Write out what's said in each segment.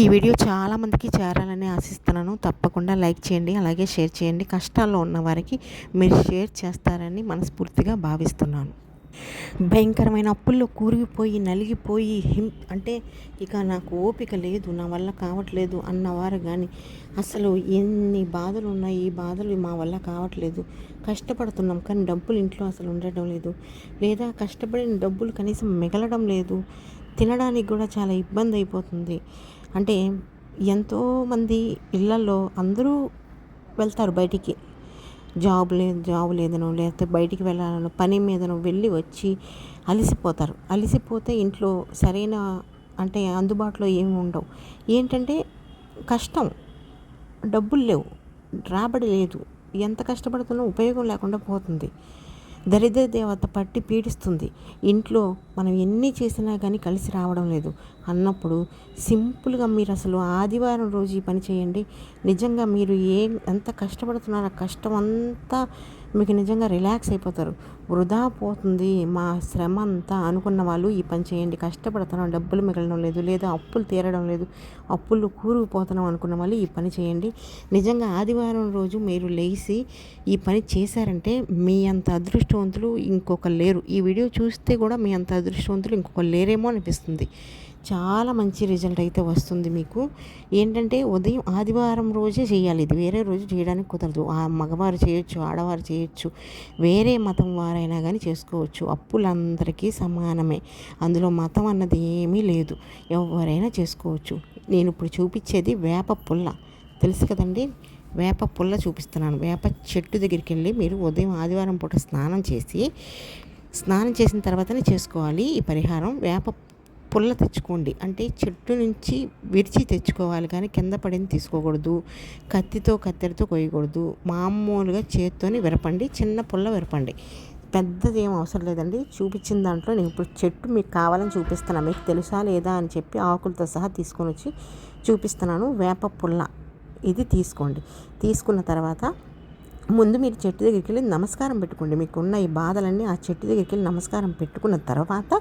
ఈ వీడియో చాలామందికి చేరాలని ఆశిస్తున్నాను. తప్పకుండా లైక్ చేయండి అలాగే షేర్ చేయండి. కష్టాల్లో ఉన్న వారికి మీరు షేర్ చేస్తారని మనస్ఫూర్తిగా భావిస్తున్నాను. భయంకరమైన అప్పుల్లో కూరిగిపోయి నలిగిపోయి హిం అంటే ఇక నాకు ఓపిక లేదు నా వల్ల కావట్లేదు అన్నవారు కానీ అసలు ఎన్ని బాధలు ఉన్నాయి ఈ బాధలు మా వల్ల కావట్లేదు. కష్టపడుతున్నాం కానీ డబ్బులు ఇంట్లో అసలు ఉండడం లేదు. లేదా కష్టపడిన డబ్బులు కనీసం మిగలడం లేదు. తినడానికి కూడా చాలా ఇబ్బంది అయిపోతుంది. అంటే ఎంతోమంది ఇళ్ళలో అందరూ వెళ్తారు బయటికి. జాబ్ లేదు జాబ్ లేదనో లేకపోతే బయటికి వెళ్ళాలనో పని మీదనో వెళ్ళి వచ్చి అలసిపోతారు. అలసిపోతే ఇంట్లో సరైన అంటే అందుబాటులో ఏమి ఉండవు. ఏంటంటే కష్టం. డబ్బులు లేవు. రాబడి లేదు. ఎంత కష్టపడుతున్నా ఉపయోగం లేకుండా పోతుంది. దరిద్ర దేవత పట్టి పీడిస్తుంది. ఇంట్లో మనం ఎన్ని చేసినా కానీ కలిసి రావడం లేదు. అన్నప్పుడు సింపుల్గా మీరు అసలు ఆదివారం రోజు ఈ పని చేయండి. నిజంగా మీరు ఏ ఎంత కష్టపడుతున్నారో కష్టం అంతా మీకు నిజంగా రిలాక్స్ అయిపోతారు. వృధా పోతుంది. మా శ్రమ అంతా అనుకున్న వాళ్ళు ఈ పని చేయండి. కష్టపడుతున్నాం డబ్బులు మిగలడం లేదు. లేదా అప్పులు తీరడం లేదు. అప్పులు కూరుకుపోతున్నాం అనుకున్న వాళ్ళు ఈ పని చేయండి. నిజంగా ఆదివారం రోజు మీరు లేచి ఈ పని చేశారంటే మీ అంత అదృష్టవంతులు ఇంకొక లేరు. ఈ వీడియో చూస్తే కూడా మీ అంత అదృష్టవంతులు ఇంకొక లేరేమో అనిపిస్తుంది. చాలా మంచి రిజల్ట్ అయితే వస్తుంది మీకు. ఏంటంటే ఉదయం ఆదివారం రోజే చేయాలి. ఇది వేరే రోజు చేయడానికి కుదరదు. ఆ మగవారు చేయొచ్చు ఆడవారు చేయొచ్చు వేరే మతం వారైనా కానీ చేసుకోవచ్చు. అప్పులందరికీ సమానమే. అందులో మతం అన్నది ఏమీ లేదు. ఎవరైనా చేసుకోవచ్చు. నేను ఇప్పుడు చూపించేది వేప పుల్ల. తెలుసు కదండి? వేప పుల్ల చూపిస్తున్నాను. వేప చెట్టు దగ్గరికి వెళ్ళి మీరు ఉదయం ఆదివారం పూట స్నానం చేసి స్నానం చేసిన తర్వాతనే చేసుకోవాలి ఈ పరిహారం. వేప పుల్ల తెచ్చుకోండి. అంటే చెట్టు నుంచి విరిచి తెచ్చుకోవాలి కానీ కింద పడింది తీసుకోకూడదు. కత్తితో కత్తెరతో కొయ్యకూడదు. మామూలుగా చేత్తోని విరపండి. చిన్న పుల్ల విరపండి. పెద్దది ఏం అవసరం లేదండి. చూపించిన దాంట్లో నేను ఇప్పుడు చెట్టు మీకు కావాలని చూపిస్తున్నాను మీకు తెలుసా లేదా అని చెప్పి ఆకులతో సహా తీసుకొని వచ్చి చూపిస్తున్నాను. వేప పుల్ల. ఇది తీసుకోండి. తీసుకున్న తర్వాత ముందు మీరు చెట్టు దగ్గరికి వెళ్ళి నమస్కారం పెట్టుకోండి. మీకున్న ఈ బాధలన్నీ ఆ చెట్టు దగ్గరికి వెళ్ళి నమస్కారం పెట్టుకున్న తర్వాత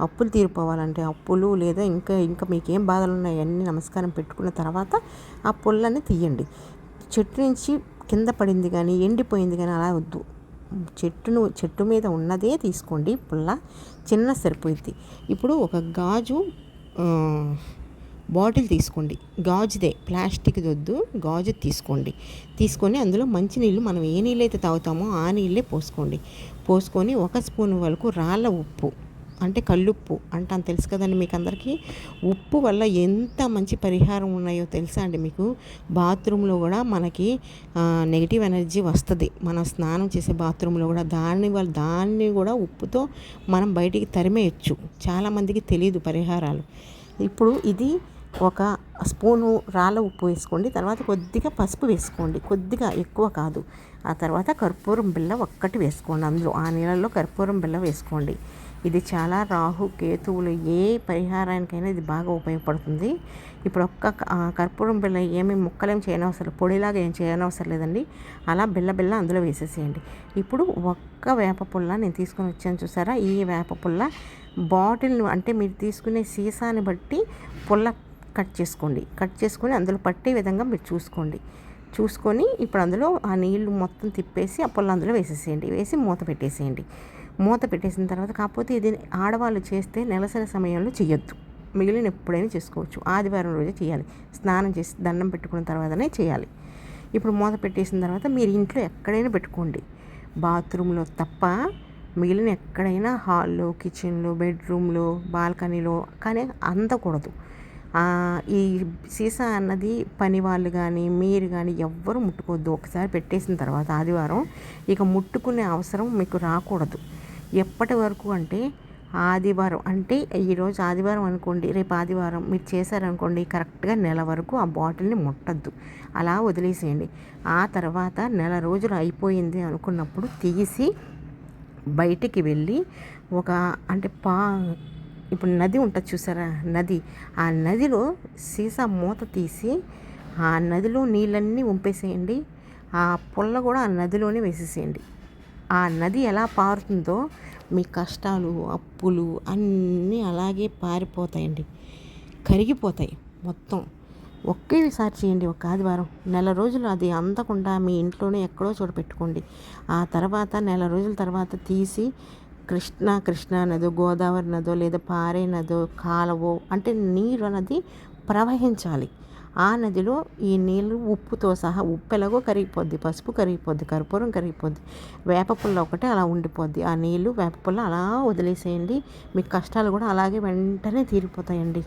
అప్పులు తీరిపోవాలంటే అప్పులు లేదా ఇంకా ఇంకా మీకు ఏం బాధలు ఉన్నాయి అన్నీ నమస్కారం పెట్టుకున్న తర్వాత ఆ పుల్లని తీయండి. చెట్టు నుంచి కింద పడింది కానీ ఎండిపోయింది కానీ అలా వద్దు. చెట్టును చెట్టు మీద ఉన్నదే తీసుకోండి. పుల్ల చిన్న సరిపోయింది. ఇప్పుడు ఒక గాజు బాటిల్ తీసుకోండి. గాజుదే ప్లాస్టిక్ వద్దు గాజు తీసుకోండి. తీసుకొని అందులో మంచినీళ్ళు మనం ఏ నీళ్ళు అయితే తాగుతామో ఆ నీళ్ళే పోసుకోండి. పోసుకొని ఒక స్పూన్ వరకు రాళ్ళ ఉప్పు అంటే కల్లుప్పు అంటాను తెలుసు కదండి మీకు అందరికీ ఉప్పు వల్ల ఎంత మంచి పరిహారం ఉన్నాయో తెలుసా అండి మీకు? బాత్రూంలో కూడా మనకి నెగిటివ్ ఎనర్జీ వస్తుంది. మనం స్నానం చేసే బాత్రూంలో కూడా దాన్ని వల్ల దాన్ని కూడా ఉప్పుతో మనం బయటికి తరిమేయచ్చు. చాలామందికి తెలియదు పరిహారాలు. ఇప్పుడు ఇది ఒక స్పూను రాళ్ళ ఉప్పు వేసుకోండి. తర్వాత కొద్దిగా పసుపు వేసుకోండి. కొద్దిగా ఎక్కువ కాదు. ఆ తర్వాత కర్పూరం బిల్ల ఒక్కటి వేసుకోండి. అందులో ఆ నీళ్ళల్లో కర్పూరం బిల్ల వేసుకోండి. ఇది చాలా రాహు కేతువులు ఏ పరిహారానికైనా ఇది బాగా ఉపయోగపడుతుంది. ఇప్పుడు ఒక్క కర్పూరం బిల్ల ఏమి ముక్కలేం చేయనవసరం పొడిలాగా ఏం చేయనవసరం లేదండి. అలా బిళ్ళ బిళ్ళ అందులో వేసేసేయండి. ఇప్పుడు ఒక్క వేప పుల్ల నేను తీసుకొని వచ్చాను చూసారా? ఈ వేప పుల్ల బాటిల్ అంటే మీరు తీసుకునే సీసాని బట్టి పుల్ల కట్ చేసుకోండి. కట్ చేసుకొని అందులో పట్టే విధంగా మీరు చూసుకోండి. చూసుకొని ఇప్పుడు అందులో ఆ నీళ్ళు మొత్తం తిప్పేసి ఆ పొలం అందులో వేసేసేయండి. వేసి మూత పెట్టేసేయండి. మూత పెట్టేసిన తర్వాత కాకపోతే ఇది ఆడవాళ్ళు చేస్తే నెలసరి సమయంలో చేయొద్దు మిగిలిన ఎప్పుడైనా చేసుకోవచ్చు. ఆదివారం రోజే చేయాలి స్నానం చేసి దండం పెట్టుకున్న తర్వాతనే చేయాలి ఇప్పుడు మూత పెట్టేసిన తర్వాత మీరు ఇంట్లో ఎక్కడైనా పెట్టుకోండి. బాత్రూంలో తప్ప మిగిలిన ఎక్కడైనా హాల్లో కిచెన్లో బెడ్రూమ్లో బాల్కనీలో కానీ అందకూడదు. ఈ సీసా అన్నది పని వాళ్ళు కానీ మీరు కానీ ఎవ్వరు ముట్టుకోవద్దు. ఒకసారి పెట్టేసిన తర్వాత ఆదివారం ఇక ముట్టుకునే అవసరం మీకు రాకూడదు. ఎప్పటి వరకు అంటే ఆదివారం. అంటే ఈరోజు ఆదివారం అనుకోండి రేపు ఆదివారం మీరు చేశారనుకోండి కరెక్ట్గా నెల వరకు ఆ బాటిల్ని ముట్టద్దు. అలా వదిలేసేయండి. ఆ తర్వాత నెల రోజులు అయిపోయింది అనుకున్నప్పుడు తీసి బయటికి వెళ్ళి ఒక అంటే పా ఇప్పుడు నది ఉంటుంది చూసారా? నది. ఆ నదిలో సీసా మూత తీసి ఆ నదిలో నీళ్ళన్నీ ఉంపేసేయండి. ఆ పుల్ల కూడా ఆ నదిలోనే వేసేసేయండి. ఆ నది ఎలా పారుతుందో మీ కష్టాలు అప్పులు అన్నీ అలాగే పారిపోతాయండి. కరిగిపోతాయి మొత్తం. ఒకేసారి చేయండి ఒక ఆదివారం. నెల రోజులు అది అందకుండా మీ ఇంట్లోనే ఎక్కడో చూడపెట్టుకోండి ఆ తర్వాత నెల రోజుల తర్వాత తీసి కృష్ణ కృష్ణ నదో గోదావరి నదో లేదా పారే నదో కాలవో అంటే నీరు అన్నది ప్రవహించాలి. ఆ నదిలో ఈ నీళ్ళు ఉప్పుతో సహా ఉప్పు ఎలాగో కరిగిపోద్ది పసుపు కరిగిపోద్ది కర్పూరం కరిగిపోద్ది వేప పుల్ల ఒకటే అలా ఉండిపోద్ది. ఆ నీళ్ళు వేప పుల్ల అలా వదిలేసేయండి మీ కష్టాలు కూడా అలాగే వెంటనే తీరిపోతాయండి.